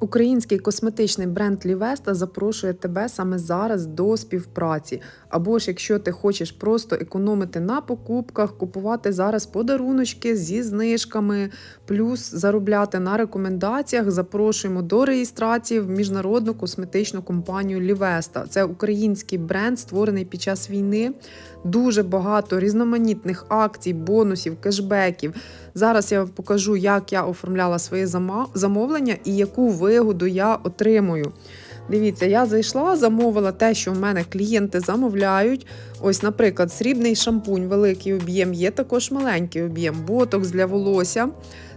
Український косметичний бренд Лівеста запрошує тебе саме зараз до співпраці. Або ж якщо ти хочеш просто економити на покупках, купувати зараз подаруночки зі знижками, плюс заробляти на рекомендаціях, запрошуємо до реєстрації в міжнародну косметичну компанію Лівеста. Це український бренд, створений під час війни. Дуже багато різноманітних акцій, бонусів, кешбеків. Зараз я покажу, як я оформляла своє замовлення і яку вигоду я отримую. Дивіться, я зайшла, замовила те, що в мене клієнти замовляють. Ось, наприклад, срібний шампунь, великий об'єм, є також маленький об'єм, ботокс для волосся.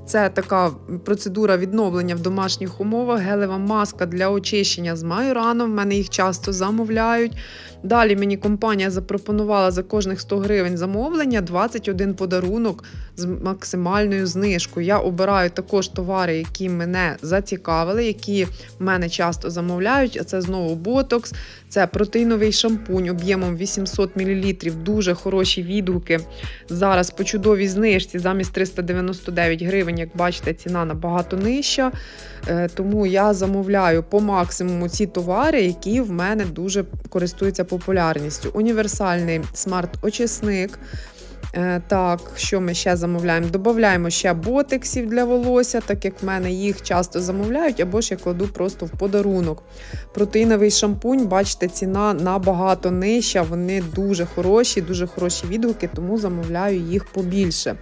Це така процедура відновлення в домашніх умовах, гелева маска для очищення з майораном. В мене їх часто замовляють. Далі мені компанія запропонувала за кожних 100 гривень замовлення 21 подарунок з максимальною знижкою. Я обираю також товари, які мене зацікавили, які в мене часто замовляють. А це знову ботокс, це протеїновий шампунь об'ємом 800 мл. Дуже хороші відгуки. Зараз по чудовій знижці замість 399 гривень, як бачите, ціна набагато нижча. Е, Тому я замовляю по максимуму ці товари, які в мене дуже користуються популярністю. Універсальний смарт-очисник. Е, Так, що ми ще замовляємо? Додаємо ще ботексів для волосся, так як в мене їх часто замовляють, або ж я кладу просто в подарунок. Протеїновий шампунь, бачите, ціна набагато нижча. Вони дуже хороші, дуже хороші відгуки, тому замовляю їх побільше.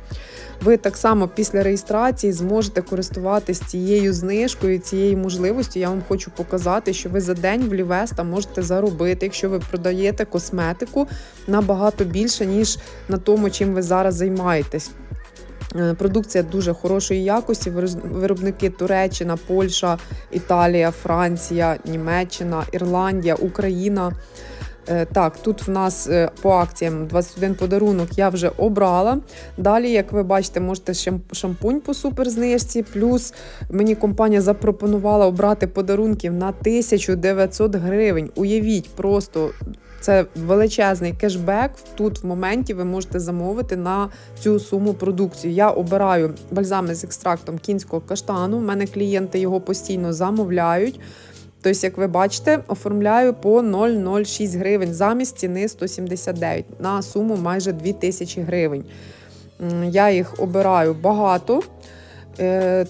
Ви так само після реєстрації зможете користуватись цією знижкою, цією можливістю. Я вам хочу показати, що ви за день в Лівеста можете заробити, якщо ви продаєте косметику набагато більше, ніж на тому, чим ви зараз займаєтесь. Е, Продукція дуже хорошої якості. Виробники Туреччина, Польща, Італія, Франція, Німеччина, Ірландія, Україна. Е, Так, тут в нас е, по акціям 21 подарунок я вже обрала. Далі, як ви бачите, можете шампунь по суперзнижці. Плюс мені компанія запропонувала обрати подарунків на 1900 гривень. Уявіть, просто це величезний кешбек. Тут в моменті ви можете замовити на цю суму продукцію. Я обираю бальзами з екстрактом кінського каштану. У мене клієнти його постійно замовляють. Тобто, як ви бачите, оформляю по 0,06 гривень замість ціни 179 на суму майже 2000 гривень. Я їх обираю багато.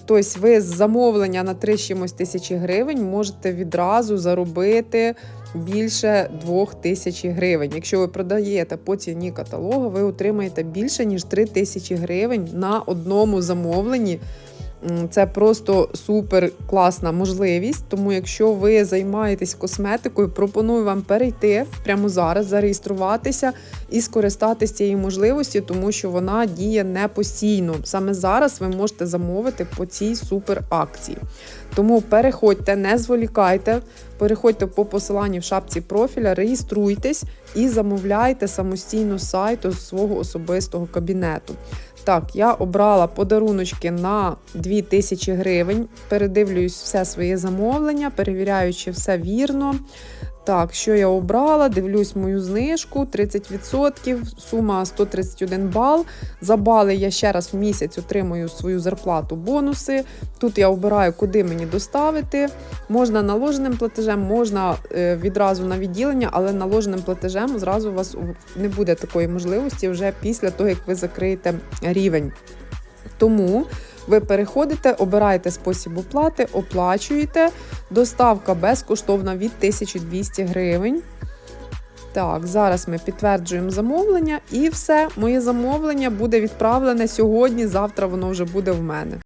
Тобто, ви з замовлення на 3 чимось тисячі гривень можете відразу заробити більше 2 тисяч гривень. Якщо ви продаєте по ціні каталогу, ви отримаєте більше ніж 3 тисячі гривень на одному замовленні. Це просто супер класна можливість. Тому, якщо ви займаєтесь косметикою, пропоную вам перейти прямо зараз, зареєструватися і скористатися цією можливістю, тому що вона діє не постійно. Саме зараз ви можете замовити по цій супер акції. Тому переходьте, не зволікайте, переходьте по посиланню в шапці профіля, реєструйтесь і замовляйте самостійно з сайту з свого особистого кабінету. Так, я обрала подаруночки на 2000 гривень. Передивлююсь все своє замовлення, перевіряю, чи все вірно. Так, що я обрала? Дивлюсь мою знижку 30%, сума 131 бал. За бали я ще раз в місяць отримую свою зарплату, бонуси. Тут я обираю, куди мені доставити. Можна наложеним платежем, можна е, відразу на відділення, але наложеним платежем зразу у вас не буде такої можливості вже після того, як ви закриєте рівень. Тому ви переходите, обираєте спосіб оплати, оплачуєте. Доставка безкоштовна від 1200 гривень. Так, зараз ми підтверджуємо замовлення, і все, моє замовлення буде відправлене сьогодні. Завтра воно вже буде в мене.